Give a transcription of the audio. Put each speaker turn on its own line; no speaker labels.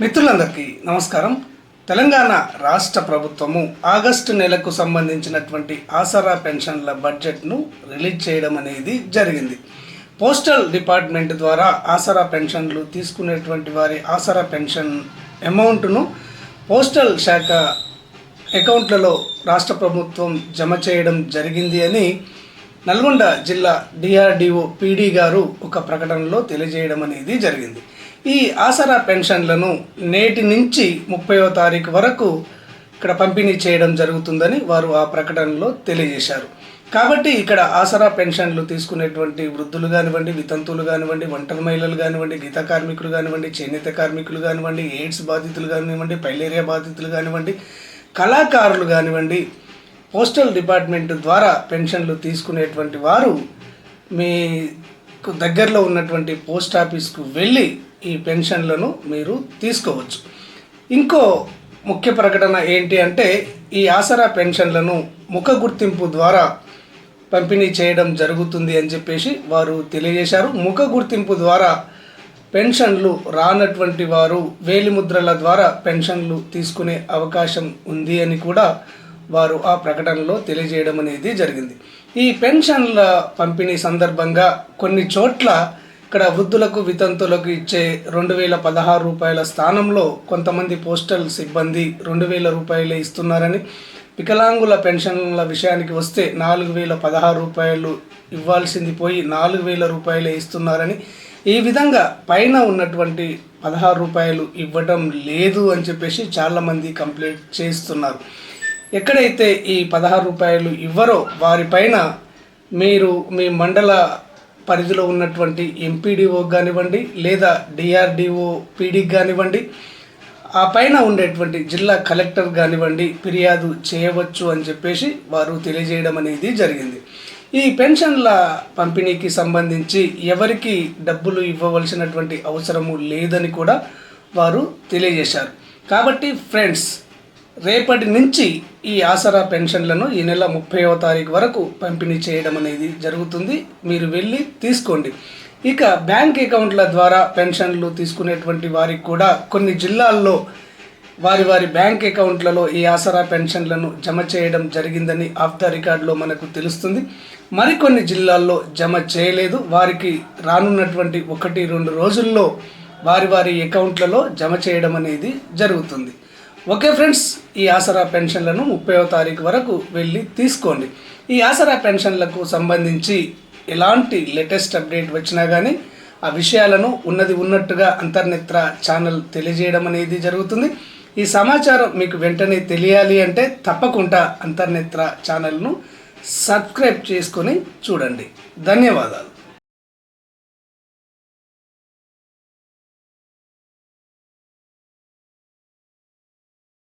మిత్రులందరికీ నమస్కారం. తెలంగాణ రాష్ట్ర ప్రభుత్వము ఆగస్టు నెలకు సంబంధించినటువంటి ఆసరా పెన్షన్ల బడ్జెట్ను రిలీజ్ చేయడం అనేది జరిగింది. పోస్టల్ డిపార్ట్మెంట్ ద్వారా ఆసరా పెన్షన్లు తీసుకునేటువంటి వారి ఆసరా పెన్షన్ అమౌంట్ను పోస్టల్ శాఖ అకౌంట్లలో రాష్ట్ర ప్రభుత్వం జమ చేయడం జరిగింది అని నల్గొండ జిల్లా డిఆర్డిఓ పీడీ గారు ఒక ప్రకటనలో తెలియజేయడం అనేది జరిగింది. ఈ ఆసరా పెన్షన్లను నేటి నుంచి ముప్పైవ తారీఖు వరకు ఇక్కడ పంపిణీ చేయడం జరుగుతుందని వారు ఆ ప్రకటనలో తెలియజేశారు. కాబట్టి ఇక్కడ ఆసరా పెన్షన్లు తీసుకునేటువంటి వృద్ధులు కానివ్వండి వితంతువులు కానివ్వండి ఒంటరి మహిళలు కానివ్వండి గీత కార్మికులు కానివ్వండి చేనేత కార్మికులు కానివ్వండి ఎయిడ్స్ బాధితులు కానివ్వండి పైలేరియా బాధితులు కానివ్వండి కళాకారులు కానివ్వండి పోస్టల్ డిపార్ట్మెంట్ ద్వారా పెన్షన్లు తీసుకునేటువంటి వారు మీకు దగ్గరలో ఉన్నటువంటి పోస్ట్ ఆఫీస్కు వెళ్ళి ఈ పెన్షన్లను మీరు తీసుకోవచ్చు. ఇంకో ముఖ్య ప్రకటన ఏంటి అంటే ఈ ఆసరా పెన్షన్లను ముఖ గుర్తింపు ద్వారా పంపిణీ చేయడం జరుగుతుంది అని చెప్పేసి వారు తెలియజేశారు. ముఖ గుర్తింపు ద్వారా పెన్షన్లు రానటువంటి వారు వేలిముద్రల ద్వారా పెన్షన్లు తీసుకునే అవకాశం ఉంది అని కూడా వారు ఆ ప్రకటనలో తెలియజేయడం అనేది జరిగింది. ఈ పెన్షన్ల పంపిణీ సందర్భంగా కొన్ని చోట్ల ఇక్కడ వృద్ధులకు వితంతులకు ఇచ్చే రెండు వేల పదహారు రూపాయల స్థానంలో కొంతమంది పోస్టల్ సిబ్బంది రెండు వేల రూపాయలే ఇస్తున్నారని వికలాంగుల పెన్షన్ల విషయానికి వస్తే నాలుగు వేల పదహారు రూపాయలు ఇవ్వాల్సింది పోయి నాలుగు వేల రూపాయలే ఇస్తున్నారని ఈ విధంగా పైన ఉన్నటువంటి పదహారు రూపాయలు ఇవ్వటం లేదు అని చెప్పేసి చాలామంది కంప్లైంట్ చేస్తున్నారు. ఎక్కడైతే ఈ పదహారు రూపాయలు ఇవ్వరో వారిపైన మీరు మీ మండల పరిధిలో ఉన్నటువంటి ఎంపీడీఓ కానివ్వండి లేదా డిఆర్డిఓ పీడీకి కానివ్వండి ఆ పైన ఉండేటువంటి జిల్లా కలెక్టర్ కానివ్వండి ఫిర్యాదు చేయవచ్చు అని చెప్పేసి వారు తెలియజేయడం అనేది జరిగింది. ఈ పెన్షన్ల పంపిణీకి సంబంధించి ఎవరికి డబ్బులు ఇవ్వవలసినటువంటి అవసరము లేదని కూడా వారు తెలియజేశారు. కాబట్టి ఫ్రెండ్స్ రేపటి నుంచి ఈ ఆసరా పెన్షన్లను ఈ నెల ముప్పైవ తారీఖు వరకు పంపిణీ చేయడం అనేది జరుగుతుంది. మీరు వెళ్ళి తీసుకోండి. ఇక బ్యాంక్ అకౌంట్ల ద్వారా పెన్షన్లు తీసుకునేటువంటి వారికి కూడా కొన్ని జిల్లాల్లో వారి వారి బ్యాంక్ అకౌంట్లలో ఈ ఆసరా పెన్షన్లను జమ చేయడం జరిగిందని ఆఫ్ ద రికార్డులో మనకు తెలుస్తుంది. మరికొన్ని జిల్లాల్లో జమ చేయలేదు. వారికి రానున్నటువంటి ఒకటి రెండు రోజుల్లో వారి వారి అకౌంట్లలో జమ చేయడం అనేది జరుగుతుంది. ఓకే ఫ్రెండ్స్ ఈ ఆసరా పెన్షన్లను ముప్పైవ తారీఖు వరకు వెళ్ళి తీసుకోండి. ఈ ఆసరా పెన్షన్లకు సంబంధించి ఎలాంటి లేటెస్ట్ అప్డేట్ వచ్చినా కానీ ఆ విషయాలను ఉన్నది ఉన్నట్టుగా అంతర్నేత్ర ఛానల్ తెలియజేయడం అనేది జరుగుతుంది. ఈ సమాచారం మీకు వెంటనే తెలియాలి అంటే తప్పకుండా అంతర్నేత్ర ఛానల్ను సబ్స్క్రైబ్ చేసుకొని చూడండి. ధన్యవాదాలు.